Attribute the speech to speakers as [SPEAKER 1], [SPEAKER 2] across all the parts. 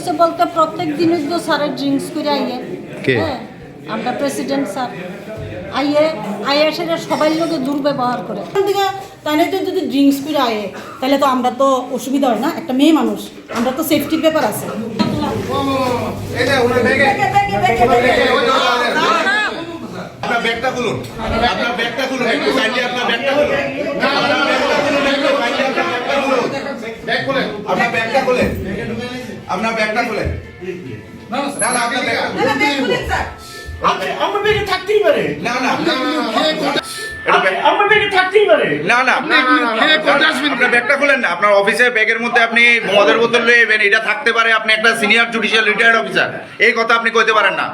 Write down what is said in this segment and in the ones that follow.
[SPEAKER 1] হয়েছে বলতে প্রত্যেক দিনই তো স্যারের ড্রিঙ্কস করে আইয়ে।
[SPEAKER 2] কে?
[SPEAKER 1] হ্যাঁ আমরা প্রেসিডেন্ট স্যার। আইয়ে আইয়ে সেটা সবাই লোকে দুর্ব্যবহার করে।
[SPEAKER 3] তাহলে তো যদি ড্রিঙ্কস করে আয়ে তাহলে তো আমরা তো অসুবিধা হয় না একটা মেয়ে মানুষ। আমরা তো সেফটির ব্যাপার আছে।
[SPEAKER 4] আপনার ব্যাগটা খুলুন আপনার ব্যাগটা খুলুন একটু কাইন্ডলি আপনার ব্যাগটা খুলুন আপনার ব্যাগটা খুলুন আপনার ব্যাগটা খুলুন ব্যাগ খুলেন আপনার ব্যাগটা খুলেন আপনার ব্যাগটা খুলে না না আপনার ব্যাগটা
[SPEAKER 5] আমার ব্যাগে থাকতেই পারে
[SPEAKER 4] না না
[SPEAKER 5] পারে
[SPEAKER 4] না না আপনার ব্যাগটা খুলেন না। আপনার অফিসের ব্যাগের মধ্যে আপনি মদের বোতল নেবেন এটা থাকতে পারে আপনি একটা সিনিয়র জুডিশিয়াল রিটায়ার্ড অফিসার এই কথা আপনি কইতে পারেন না।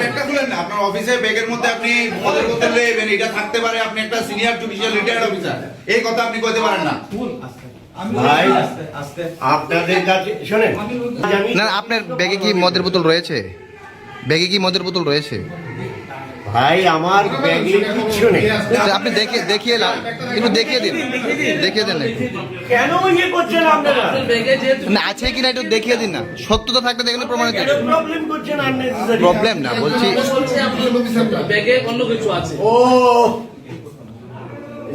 [SPEAKER 4] ব্যাগটা খুলেন না আপনার অফিসের ব্যাগের মধ্যে আপনি মদের বোতল নেবেন এটা থাকতে পারে আপনি একটা সিনিয়র জুডিশিয়াল রিটায়ার্ড অফিসার এই কথা আপনি কইতে পারেন না।
[SPEAKER 5] ভাই আপনাদের কাছে শোনেন
[SPEAKER 2] না আপনার ব্যাগে কি মদের বোতল রয়েছে? ব্যাগে কি মদের বোতল রয়েছে?
[SPEAKER 5] ভাই আমার ব্যাগে কিচ্ছু নেই।
[SPEAKER 2] আচ্ছা, আপনি দেখে দেখিয়ে না একটু দেখিয়ে দিন। দেখিয়ে দিন
[SPEAKER 5] কেন ইয়ে করছেন আপনারা?
[SPEAKER 2] না আছে কিনা একটু দেখিয়ে দিন না। সত্যতা থাকলে দেখলে প্রমাণিত
[SPEAKER 5] প্রবলেম করছেন আননেসেসারি
[SPEAKER 2] প্রবলেম না বলছি
[SPEAKER 6] ব্যাগে অন্য কিছু আছে।
[SPEAKER 5] ও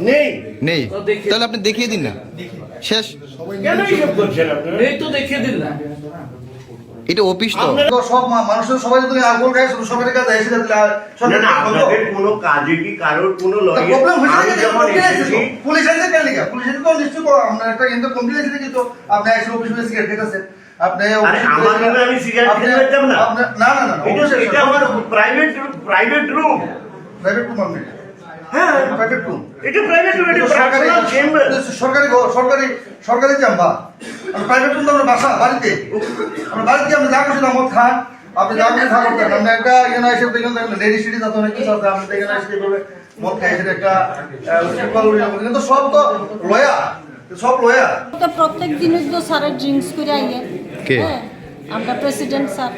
[SPEAKER 5] নেই।
[SPEAKER 2] নেই। তাহলে আপনি দেখিয়ে দিন না। শেষ।
[SPEAKER 5] কেন এইসব করছেন আপনারা?
[SPEAKER 6] এই তো দেখিয়ে দিন না।
[SPEAKER 2] এটা অফিস তো।
[SPEAKER 7] সব মানুষের সবাই যদি আলকোহল খায় শুধু সবাই কাছে এসে যাবে
[SPEAKER 5] না না আপনাদের কোনো কাজে কি কারোর কোনো লড়াই
[SPEAKER 7] প্রবলেম হয়েছে
[SPEAKER 5] আমি যখন
[SPEAKER 7] পুলিশ এসেছে পুলিশ এসেছে কেন লিখা? পুলিশ এসে তো নিশ্চয়ই করো। আপনার একটা কিন্তু কমপ্লেন এসেছে কিন্তু আপনি এসে অফিস থেকে সিগারেট খেতেছেন। আপনি
[SPEAKER 5] আরে আমার
[SPEAKER 7] এসে-
[SPEAKER 5] রুমে আমি সিগারেট খেতে পারতাম না?
[SPEAKER 7] না না না
[SPEAKER 5] এটা এটা আমার private private room
[SPEAKER 7] private room আপনি।
[SPEAKER 5] হ্যাঁ।
[SPEAKER 7] প্রাইভেট রুম
[SPEAKER 5] এটা প্রাইভেট রুম এটা
[SPEAKER 7] সরকারি
[SPEAKER 5] চেম্বার
[SPEAKER 7] সরকারি সরকারি সরকারি চাম্বা প্রাইভেট রুম তো আপনার বাসা বাড়িতে। আপনার বাড়িতে আপনি যা খুশি মদ খান আপনি যা খুশি থাকুন কেন আপনি একটা এখানে এসে দেখেন দেখেন লেডি সিটি যাতে অনেক কিছু আছে আপনি এখানে এসে কীভাবে মদ খাই সেটা একটা। কিন্তু সব তো লয়া সব লয়া
[SPEAKER 1] তো প্রত্যেক দিনই তো স্যারের ড্রিঙ্কস করে আইয়ে।
[SPEAKER 2] কে?
[SPEAKER 1] হ্যাঁ আমরা প্রেসিডেন্ট স্যার।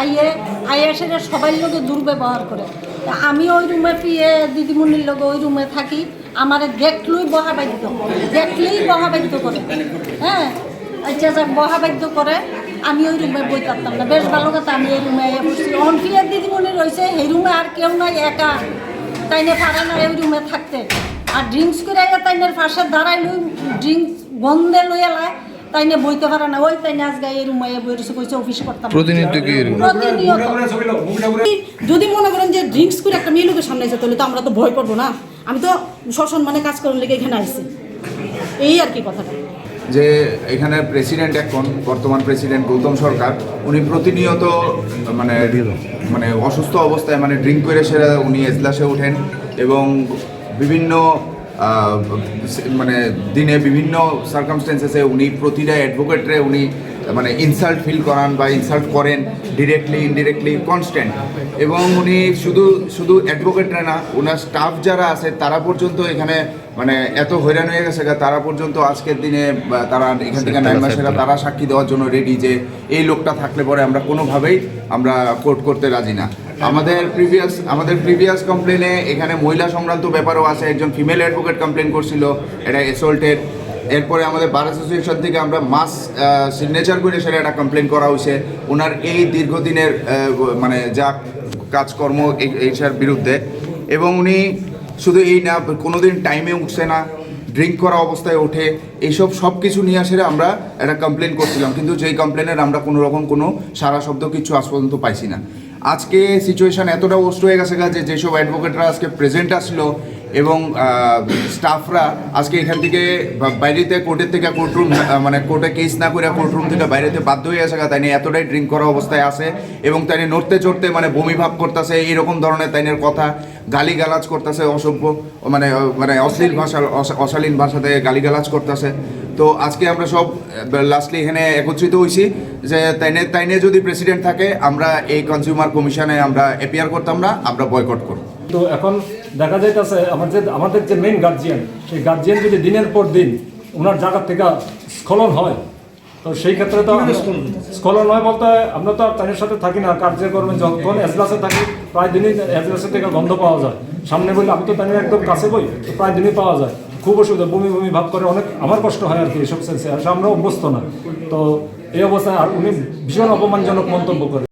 [SPEAKER 1] আইয়ে আইয়ে সেটা সবাই লোকে দুর্ব্যবহার করে। তা আমি ওই রুমে পিয়ে দিদিমণির লোক ওই রুমে থাকি। আমার দেখলই বহা বাধ্য দেখলেই বহা বাধ্য করে। হ্যাঁ আচ্ছা যাক বহা বাধ্য করে। আমি ওই রুমে বই পারতাম না। বেশ ভালো কথা আমি এই রুমে অনফিয়ার দিদিমণি রয়েছে এই রুমে আর কেউ নাই একা। তাইনে পারে না ওই রুমে থাকতে। আর ড্রিঙ্কস করে আইয়া তাইনের পাশে দাঁড়াই লই ড্রিঙ্কস গন্ধে লই এলায় তাইনে বইতে পারে না। ওই তাইনে আজকে এই রুমে বই রয়েছে কইছে অফিস করতাম।
[SPEAKER 2] প্রতিনিধিত্ব কি?
[SPEAKER 1] প্রতিনিয়ত।
[SPEAKER 3] যদি মনে করেন যে ড্রিঙ্কস করে একটা মেয়ে লোকের সামনে যেতে হলে তো আমরা তো ভয় করব না। আমি তো সসম্মানে কাজ করার লেগে এখানে আসছি এই আর কি কথাটা।
[SPEAKER 8] যে এখানের প্রেসিডেন্ট এখন বর্তমান প্রেসিডেন্ট গৌতম সরকার, উনি প্রতিনিয়ত মানে মানে অসুস্থ অবস্থায় মানে ড্রিঙ্ক করে সেরা উনি এজলাসে ওঠেন এবং বিভিন্ন মানে দিনে বিভিন্ন সার্কামস্টেন্সেসে উনি প্রতিটা অ্যাডভোকেটরে উনি মানে ইনসাল্ট ফিল করান বা ইনসাল্ট করেন ডিরেক্টলি ইনডিরেক্টলি কনস্ট্যান্ট এবং উনি শুধু শুধু অ্যাডভোকেটরা না ওনার স্টাফ যারা আছে তারা পর্যন্ত এখানে মানে এত হয়রান হয়ে গেছে তারা পর্যন্ত আজকের দিনে তারা এখান থেকে নাইমা সেরা তারা সাক্ষী দেওয়ার জন্য রেডি যে এই লোকটা থাকলে পরে আমরা কোনোভাবেই আমরা কোর্ট করতে রাজি না। আমাদের প্রিভিয়াস আমাদের প্রিভিয়াস কমপ্লেনে এখানে মহিলা সংক্রান্ত ব্যাপারও আছে। একজন ফিমেল অ্যাডভোকেট কমপ্লেন করছিল এটা অ্যাসল্টেড এরপরে আমাদের বার অ্যাসোসিয়েশন থেকে আমরা মাস সিগনেচার করে সেটা একটা কমপ্লেন করা হয়েছে। ওনার এই দীর্ঘদিনের মানে যা কাজকর্ম এই- এইটার বিরুদ্ধে। এবং উনি শুধু এই না, কোনোদিন টাইমে উঠছে না ড্রিঙ্ক করা অবস্থায় ওঠে। এইসব সব কিছু নিয়ে আসে আমরা একটা কমপ্লেন করছিলাম। কিন্তু যেই কমপ্লেনের আমরা কোনো রকম কোনো সারা শব্দ কিছু আজ পর্যন্ত পাইছি না। আজকে সিচুয়েশন এতটা ওস্ট হয়ে গেছে যে যেসব অ্যাডভোকেটরা আজকে প্রেজেন্ট আসলো এবং স্টাফরা আজকে এখান থেকে বাইরেতে কোর্টের থেকে কোর্টরুম মানে কোর্টে কেস না করে কোর্টরুম থেকে বাইরেতে বাধ্য হয়ে আসে তাই এতটাই ড্রিঙ্ক করা অবস্থায় আছে এবং তাই নিয়ে নড়তে চড়তে মানে বমি ভাব করতেছে, এইরকম ধরনের তাইনের কথা গালি গালাজ করতেছে অসভ্য মানে মানে অশ্লীল ভাষা অশালীন ভাষাতে গালি গালাজ করতেছে। তো আজকে আমরা সব লাস্টলি এখানে একত্রিত হয়েছি যে তাইনে তাইনে যদি প্রেসিডেন্ট থাকে, আমরা এই কনজিউমার কমিশনে আমরা অ্যাপিয়ার করতাম না, আমরা বয়কট করব।
[SPEAKER 9] তো এখন দেখা যাইতেছে আমার যে আমাদের যে মেইন গার্জিয়ান সেই গার্জিয়ান যদি দিনের পর দিন ওনার জায়গা থেকে স্খলন হয় তো সেই ক্ষেত্রে তো স্খলন হয়? বলতে আমরা তো আর তাদের সাথে থাকি না কার্যক্রমে যখন এজলাসে থাকি প্রায় দিনই এজলাসে থেকে গন্ধ পাওয়া যায়। সামনে বললে আমি তো তাদের একদম কাছে বই তো প্রায় দিনই পাওয়া যায়। খুব অসুবিধা বমি বমি ভাব করে অনেক আমার কষ্ট হয় আর কি এসব সেন্সে আর আমরা অভ্যস্ত না। তো এই অবস্থায় আর উনি ভীষণ অপমানজনক মন্তব্য করে।